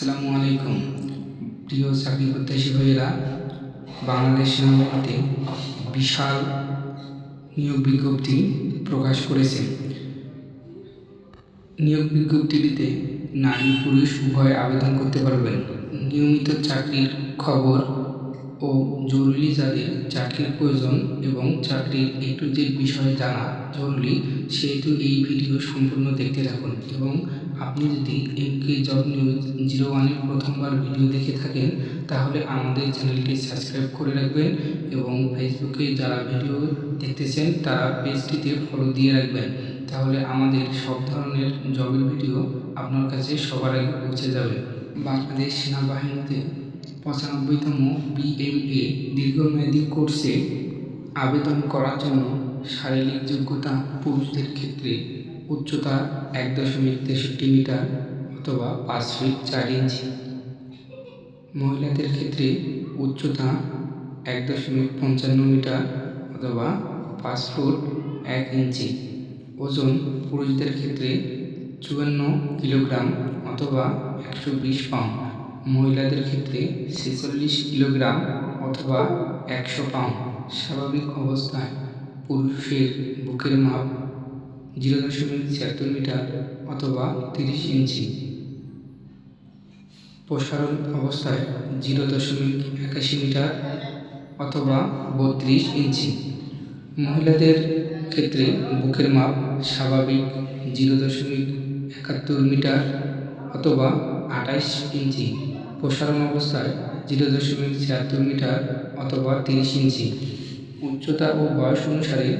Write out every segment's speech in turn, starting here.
আসসালামু আলাইকুম। প্রিয় চাকরি প্রত্যাশী ভাইয়েরা, বাংলাদেশ সেনাবাহিনীতে বিশাল নিয়োগ বিজ্ঞপ্তি প্রকাশ করেছে। নিয়োগ বিজ্ঞপ্তিটিতে নারী পুরুষ উভয় আবেদন করতে পারবেন। নিয়মিত চাকরির খবর ও জরুরি যাদের চাকরির প্রয়োজন এবং চাকরির এ টু জেড বিষয়ে জানা জরুরি, সেহেতু এই ভিডিও সম্পূর্ণ দেখতে থাকুন এবং আপনি যদি এমকে জব নিউজ জিরো ওয়ানের প্রথমবার ভিডিও দেখে থাকেন, তাহলে আমাদের চ্যানেলটি সাবস্ক্রাইব করে রাখবেন এবং ফেসবুকে যারা ভিডিও দেখতেছেন, তারা পেজটিতে ফলো দিয়ে রাখবেন। তাহলে আমাদের সব ধরনের জবের ভিডিও আপনার কাছে সবার আগে পৌঁছে যাবে। বাংলাদেশ সেনাবাহিনীতে পঁচানব্বইতম বিএমএ দীর্ঘমেয়াদী কোর্সে আবেদন করার জন্য শারীরিক যোগ্যতা পুরুষদের ক্ষেত্রে উচ্চতা এক দশমিক তেষট্টি মিটার অথবা পাঁচ ফিট চার ইঞ্চি। মহিলাদের ক্ষেত্রে উচ্চতা এক দশমিক পঞ্চান্ন মিটার অথবা পাঁচ ফুট এক ইঞ্চি। ওজন পুরুষদের ক্ষেত্রে চুয়ান্ন কিলোগ্রাম অথবা একশো বিশ পাউন্ড। মহিলাদের ক্ষেত্রে ছেচল্লিশ কিলোগ্রাম অথবা একশো পাউন্ড। স্বাভাবিক অবস্থায় পুরুষের বুকের মাপ জিরো দশমিক ছিয়াত্তর মিটার অথবা তিরিশ ইঞ্চি। প্রসারণ অবস্থায় জিরো দশমিক একাশি মিটার অথবা বত্রিশ ইঞ্চি। মহিলাদের ক্ষেত্রে বুকের মাপ স্বাভাবিক জিরো দশমিক একাত্তর মিটার অথবা আঠাইশ ইঞ্চি। প্রসারণ অবস্থায় জিরো দশমিক ছিয়াত্তর মিটার অথবা তিরিশ ইঞ্চি। উচ্চতা ও বয়স অনুসারে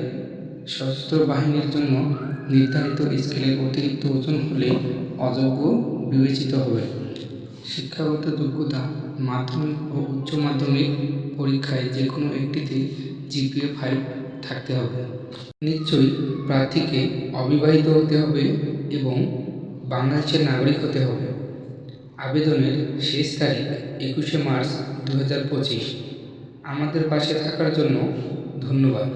সশস্ত্র বাহিনীর জন্য নির্ধারিত স্কেলের অতিরিক্ত ওজন হলে অযোগ্য বিবেচিত হবে। শিক্ষাগত যোগ্যতা মাধ্যমিক ও উচ্চ মাধ্যমিক পরীক্ষায় যে কোনো একটিতে জিপিএ ফাইভ থাকতে হবে। নিশ্চয়ই প্রার্থীকে অবিবাহিত হতে হবে এবং বাংলাদেশের নাগরিক হতে হবে। আবেদনের শেষ তারিখ একুশে মার্চ দু হাজার পঁচিশ। আমাদের পাশে থাকার জন্য ধন্যবাদ।